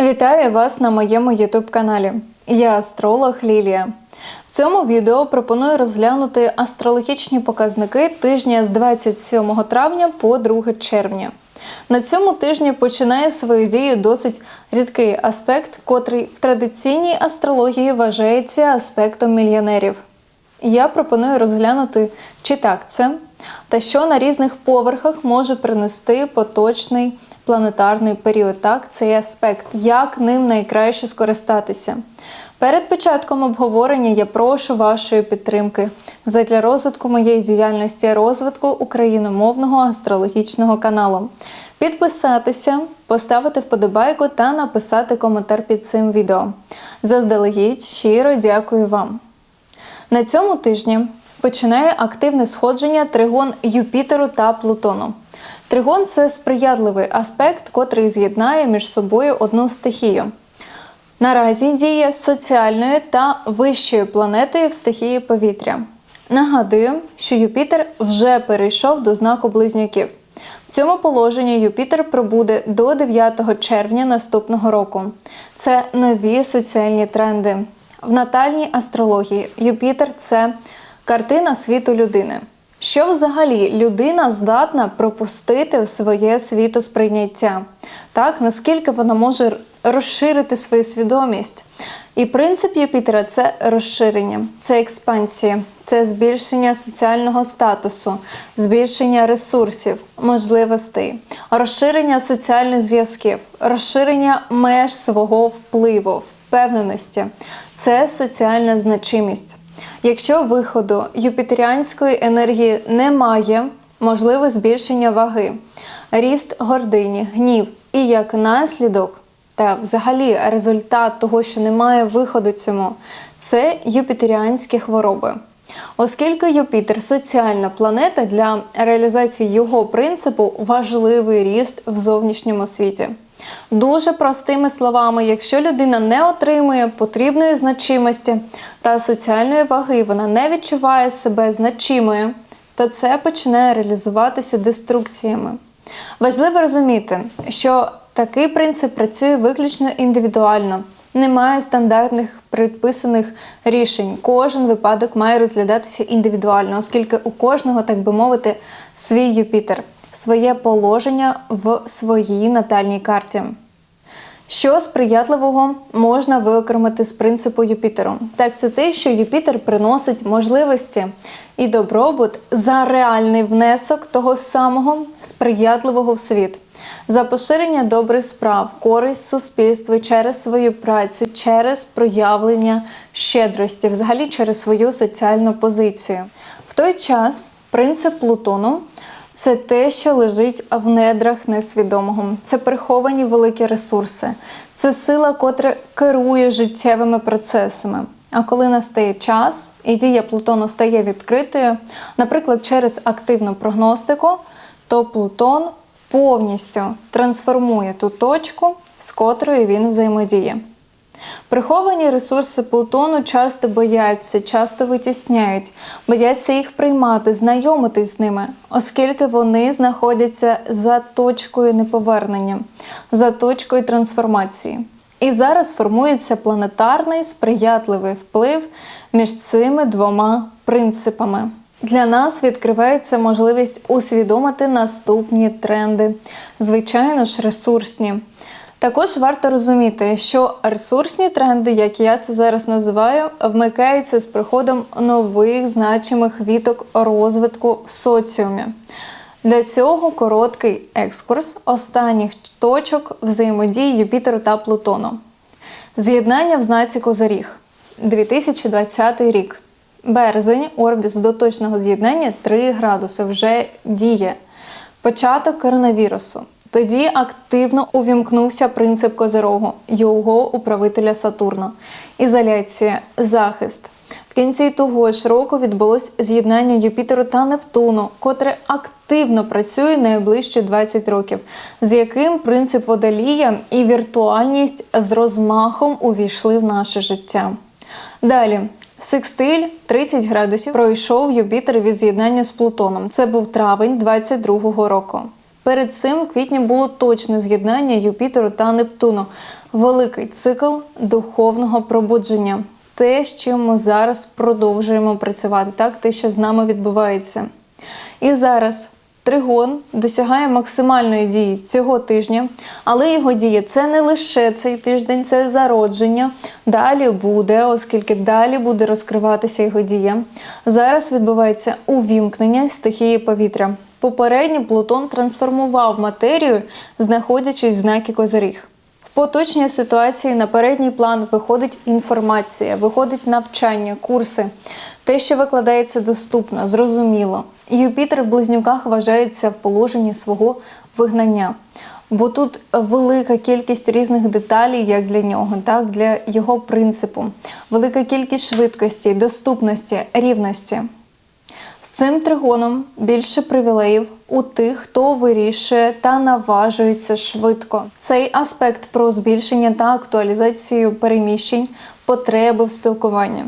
Вітаю вас на моєму youtube каналі. Я астролог Лілія. В цьому відео пропоную розглянути астрологічні показники тижня з 27 травня по 2 червня. На цьому тижні починає свою дію досить рідкий аспект, котрий в традиційній астрології вважається аспектом мільйонерів. Я пропоную розглянути, чи так це, та що на різних поверхах може принести поточний планетарний період. Так, цей аспект, як ним найкраще скористатися. Перед початком обговорення я прошу вашої підтримки задля розвитку моєї діяльності, розвитку україномовного астрологічного каналу. Підписатися, поставити вподобайку та написати коментар під цим відео. Заздалегідь щиро дякую вам. На цьому тижні починає активне сходження тригон Юпітеру та Плутону. Тригон це сприятливий аспект, котрий з'єднає між собою одну стихію. Наразі діє соціальною та вищою планетою в стихії повітря. Нагадую, що Юпітер вже перейшов до знаку близнюків. В цьому положенні Юпітер пробуде до 9 червня наступного року. Це нові соціальні тренди. В натальній астрології Юпітер це картина світу людини. Що взагалі людина здатна пропустити в своє світосприйняття? Так, наскільки вона може розширити свою свідомість? І принцип Юпітера це розширення, це експансія, це збільшення соціального статусу, збільшення ресурсів, можливостей, розширення соціальних зв'язків, розширення меж свого впливу, впевненості. Це соціальна значимість. Якщо виходу юпітеріанської енергії немає, можливе збільшення ваги, ріст гордині, гнів і як наслідок, та взагалі результат того, що немає виходу цьому, це юпітеріанські хвороби. Оскільки Юпітер соціальна планета для реалізації його принципу важливий ріст в зовнішньому світі. Дуже простими словами, якщо людина не отримує потрібної значимості та соціальної ваги, вона не відчуває себе значимою, то це починає реалізуватися деструкціями. Важливо розуміти, що такий принцип працює виключно індивідуально. Немає стандартних предписаних рішень. Кожен випадок має розглядатися індивідуально, оскільки у кожного, так би мовити, свій Юпітер своє положення в своїй натальній карті. Що сприятливого можна виокремити з принципу Юпітеру? Так, це те, що Юпітер приносить можливості і добробут за реальний внесок того самого сприятливого в світ, за поширення добрих справ, користь суспільству через свою працю, через проявлення щедрості, взагалі через свою соціальну позицію. В той час принцип Плутону це те, що лежить в недрах несвідомого. Це приховані великі ресурси, це сила, котра керує життєвими процесами. А коли настає час і дія Плутону стає відкритою, наприклад, через активну прогностику, то Плутон повністю трансформує ту точку, з котрою він взаємодіє. Приховані ресурси Плутону часто бояться, часто витісняють, бояться їх приймати, знайомитись з ними, оскільки вони знаходяться за точкою неповернення, за точкою трансформації. І зараз формується планетарний сприятливий вплив між цими двома принципами. Для нас відкривається можливість усвідомити наступні тренди, звичайно ж, ресурсні. Також варто розуміти, що ресурсні тренди, як я це зараз називаю, вмикаються з приходом нових значимих віток розвитку в соціумі. Для цього короткий екскурс останніх точок взаємодії Юпітеру та Плутону. З'єднання в знаці Козаріг 2020 рік. Березень, орбіс до точного з'єднання 3 градуси вже діє. Початок коронавірусу. Тоді активно увімкнувся принцип Козирогу, його управителя Сатурна. Ізоляція, захист. В кінці того ж року відбулось з'єднання Юпітеру та Нептуну, котре активно працює найближчі 20 років, з яким принцип водолія і віртуальність з розмахом увійшли в наше життя. Далі. Секстиль 30 градусів пройшов Юпітер від з'єднання з Плутоном. Це був травень 22-го року. Перед цим в квітні було точне з'єднання Юпітеру та Нептуну, великий цикл духовного пробудження. Те, з чим ми зараз продовжуємо працювати, так те, що з нами відбувається. І зараз тригон досягає максимальної дії цього тижня, але його дія це не лише цей тиждень, це зародження. Далі буде, оскільки далі буде розкриватися його дія. Зараз відбувається увімкнення стихії повітря. Попередньо Плутон трансформував матерію, знаходячись в знакі Козиріг. В поточній ситуації на передній план виходить інформація, виходить навчання, курси, те, що викладається доступно, зрозуміло. Юпітер в близнюках вважається в положенні свого вигнання. Бо тут велика кількість різних деталей, як для нього, так для його принципу, велика кількість швидкості, доступності, рівності. З цим тригоном більше привілеїв у тих, хто вирішує та наважується швидко. Цей аспект про збільшення та актуалізацію переміщень, потреби в спілкуванні.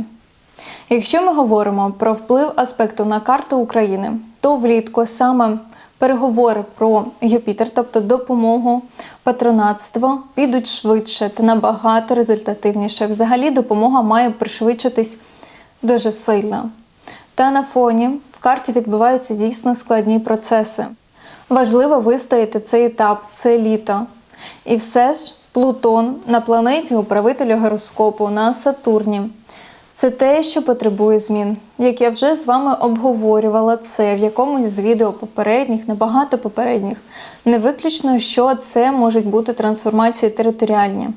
Якщо ми говоримо про вплив аспекту на карту України, то влітку саме переговори про Юпітер, тобто допомогу, патронатство, підуть швидше та набагато результативніше. Взагалі допомога має пришвидшитись дуже сильно. Та на фоні в карті відбуваються дійсно складні процеси. Важливо вистояти цей етап, це літо. І все ж Плутон на планеті управителя гороскопу на Сатурні. Це те, що потребує змін. Як я вже з вами обговорювала це в якомусь з відео попередніх, небагато попередніх. Не виключно, що це можуть бути трансформації територіальні.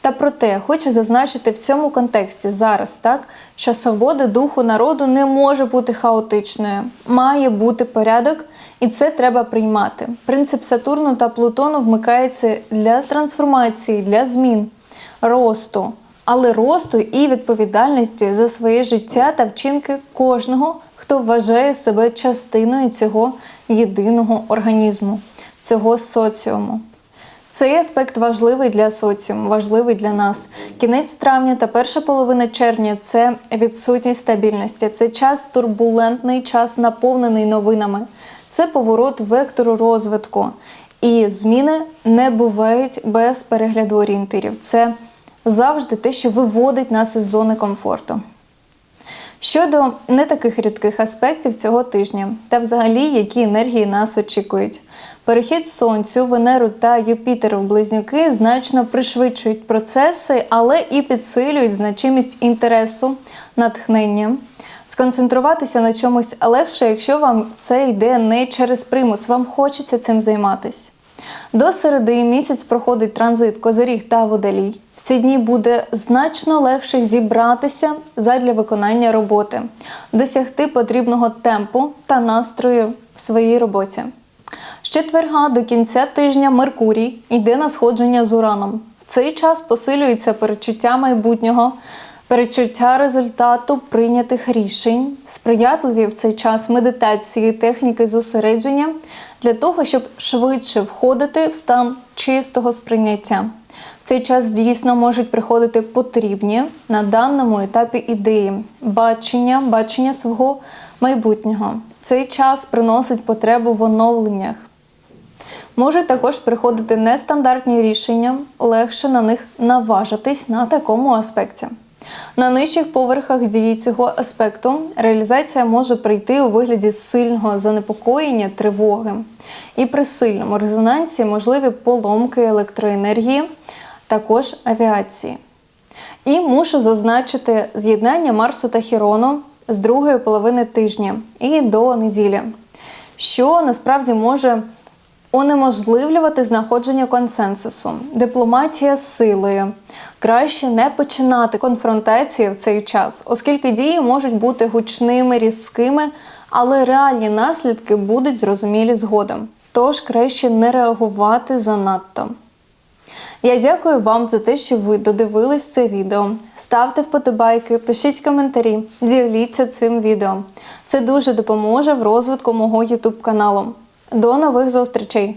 Та проте хочу зазначити в цьому контексті зараз, так, що свобода духу народу не може бути хаотичною, має бути порядок, і це треба приймати. Принцип Сатурну та Плутону вмикається для трансформації, для змін, росту але росту і відповідальності за своє життя та вчинки кожного, хто вважає себе частиною цього єдиного організму, цього соціуму. Цей аспект важливий для соціуму, важливий для нас. Кінець травня та перша половина червня це відсутність стабільності. Це час турбулентний, час наповнений новинами. Це поворот вектору розвитку. І зміни не бувають без перегляду орієнтирів. Це завжди те, що виводить нас із зони комфорту. Щодо не таких рідких аспектів цього тижня, та взагалі, які енергії нас очікують. Перехід Сонцю, Венеру та Юпітеру в близнюки значно пришвидшують процеси, але і підсилюють значимість інтересу, натхнення. Сконцентруватися на чомусь легше, якщо вам це йде не через примус, вам хочеться цим займатися. До середи місяць проходить транзит Козиріг та Водолій В ці дні буде значно легше зібратися задля виконання роботи, досягти потрібного темпу та настрою в своїй роботі. З четверга до кінця тижня Меркурій йде на сходження з Ураном. В цей час посилюється перечуття майбутнього, перечуття результату прийнятих рішень, сприятливі в цей час медитації, техніки зосередження для того, щоб швидше входити в стан чистого сприйняття цей час дійсно можуть приходити потрібні на даному етапі ідеї, бачення, бачення свого майбутнього. Цей час приносить потребу в оновленнях. Можуть також приходити нестандартні рішення, легше на них наважитись на такому аспекті. На нижчих поверхах дії цього аспекту реалізація може прийти у вигляді сильного занепокоєння, тривоги. І при сильному резонансі можливі поломки електроенергії, також авіації. І мушу зазначити з'єднання Марсу та Хірону з другої половини тижня і до неділі, що насправді може унеможливлювати знаходження консенсусу, дипломатія з силою. Краще не починати конфронтації в цей час, оскільки дії можуть бути гучними, різкими, але реальні наслідки будуть зрозумілі згодом. Тож краще не реагувати занадто. Я дякую вам за те, що ви додивились це відео. Ставте вподобайки, пишіть коментарі, діліться цим відео. Це дуже допоможе в розвитку мого YouTube каналу. До нових зустрічей!